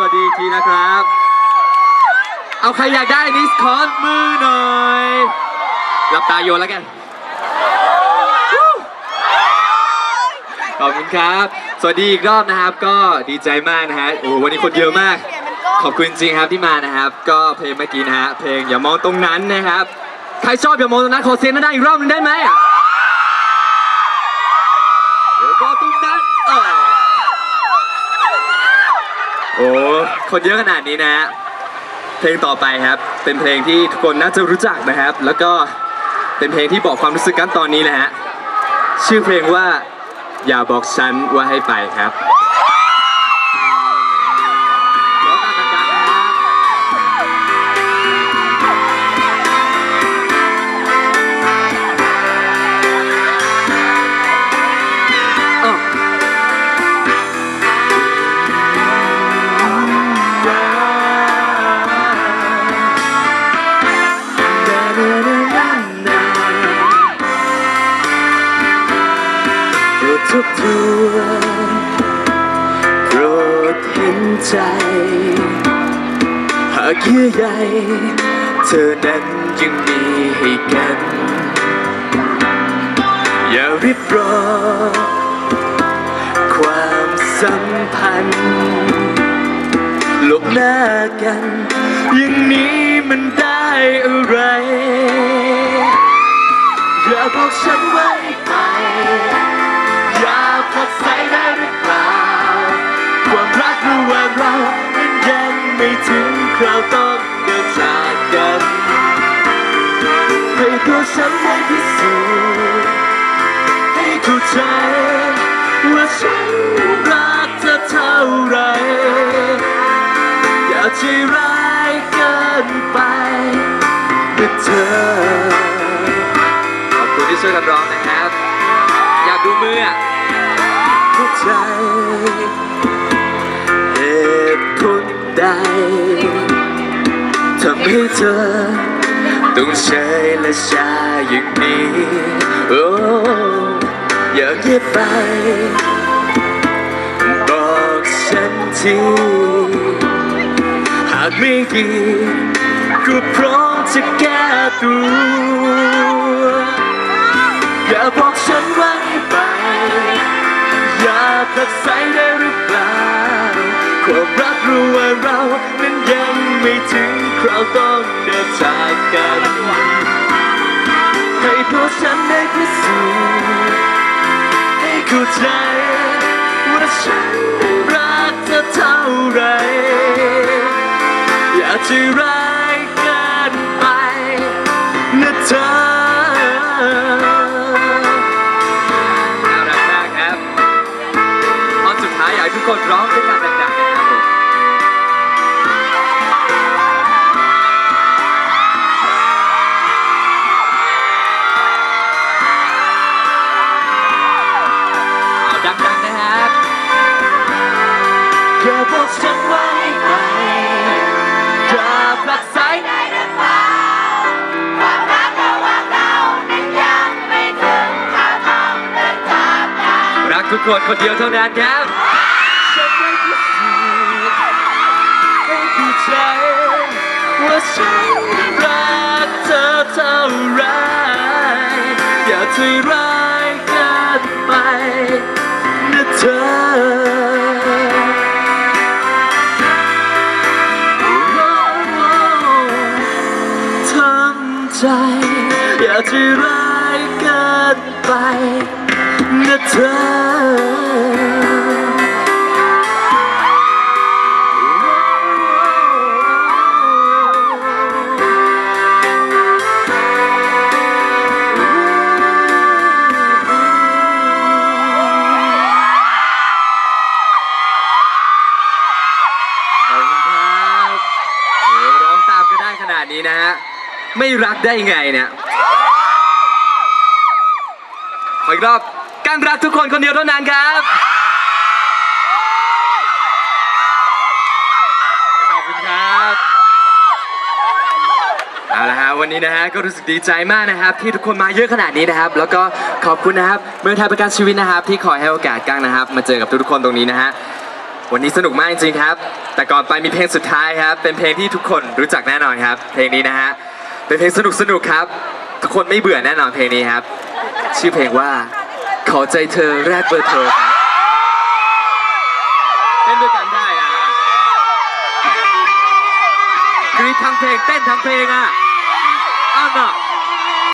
สวัสดีทีนะครับ เอาใครอยากได้นิสคอนมือหน่อยหลับตาโยนแล้วกัน ขอบคุณครับ สวัสดีอีกรอบนะครับ ก็ดีใจมากนะฮะโอ้วันนี้คนเยอะมาก ขอบคุณจริงครับที่มานะครับ ก็เพลงเมื่อกี้นะฮะเพลงอย่ามองตรงนั้นนะครับ ใครชอบอย่ามองตรงนั้นขอเสียงดังๆอีกรอบหนึงได้ไหม โอ้คนเยอะขนาดนี้นะฮะเพลงต่อไปครับ เป็นเพลงที่ทุกคนน่าจะรู้จักนะครับ แล้วก็เป็นเพลงที่บอกความรู้สึกกันตอนนี้นะฮะชื่อเพลงว่าอย่าบอกฉันว่าให้ไปครับ บทวนโปรดเห็นใจ หากเยื่อใยเธอนั้นยังมีให้กัน อย่าริบรอ ความสัมพันธ์หลบหน้ากัน อย่างนี้มันได้อะไร อย่าบอกฉันไว้ไป เรานั้นยังไม่ถึงคราวต้องเดินจากกันให้ตัวฉันได้พิสูจน์ให้เข้าใจว่าฉันรักเธอเท่าไรอย่าใจร้ายเกินไปนะเธอขอบคุณที่ช่วยกันร้องนะครับ อยากดูมืออะเข้าใจ ใดทำให้เธอ ต้องเฉยและชาอย่างนี้ โอ้อย่าเงียบไป บอกฉันทีหากไม่ดีก็พร้อมจะแก้ตัวอย่าบอกฉันว่าไป อย่าตัดสายได้หรือเปล่า ความรักรู้ว่าเรานั้นยังไม่ถึงคราวต้องเดินจากกันให้พวกฉันได้พิสูจน์ให้เข้าใจว่าฉันรักเธอเท่าไรอยากจะรัก ทุกคนคนเดียวเท่านั้นครับฉันได้พิสูจน์ให้เข้ใจว่าฉันรักเธอเท่าไรอย่าใจร้ายเกินไปนะเธอทำใจอย่าใจร้ายเกินไป นะเธอขอบคุณครับโหร้องตามก็ได้ขนาดนี้นะฮะไม่รักได้ไงเนี่ยขออีกรอบ การรักทุกคนคนเดียวเท่านั้นครับ ขอบคุณครับ เอาละฮะวันนี้นะฮะก็รู้สึกดีใจมากนะครับ ที่ทุกคนมาเยอะขนาดนี้นะครับ แล้วก็ขอบคุณนะครับเมืองไทยประกันชีวิตนะครับ ที่คอยให้โอกาสกั้งนะครับ มาเจอกับทุกๆคนตรงนี้นะฮะวันนี้สนุกมากจริงๆครับ แต่ก่อนไปมีเพลงสุดท้ายครับ เป็นเพลงที่ทุกคนรู้จักแน่นอนครับ เพลงนี้นะฮะ เป็นเพลงสนุกสนุกๆครับ ทุกคนไม่เบื่อแน่นอนเพลงนี้ครับ ชื่อเพลงว่า ขอใจเธอแรกเบอร์เธอครับเต้นด้วยกันได้นะกรีดทั้งเพลงเต้นทั้งเพลงอะอ้าวเนาะ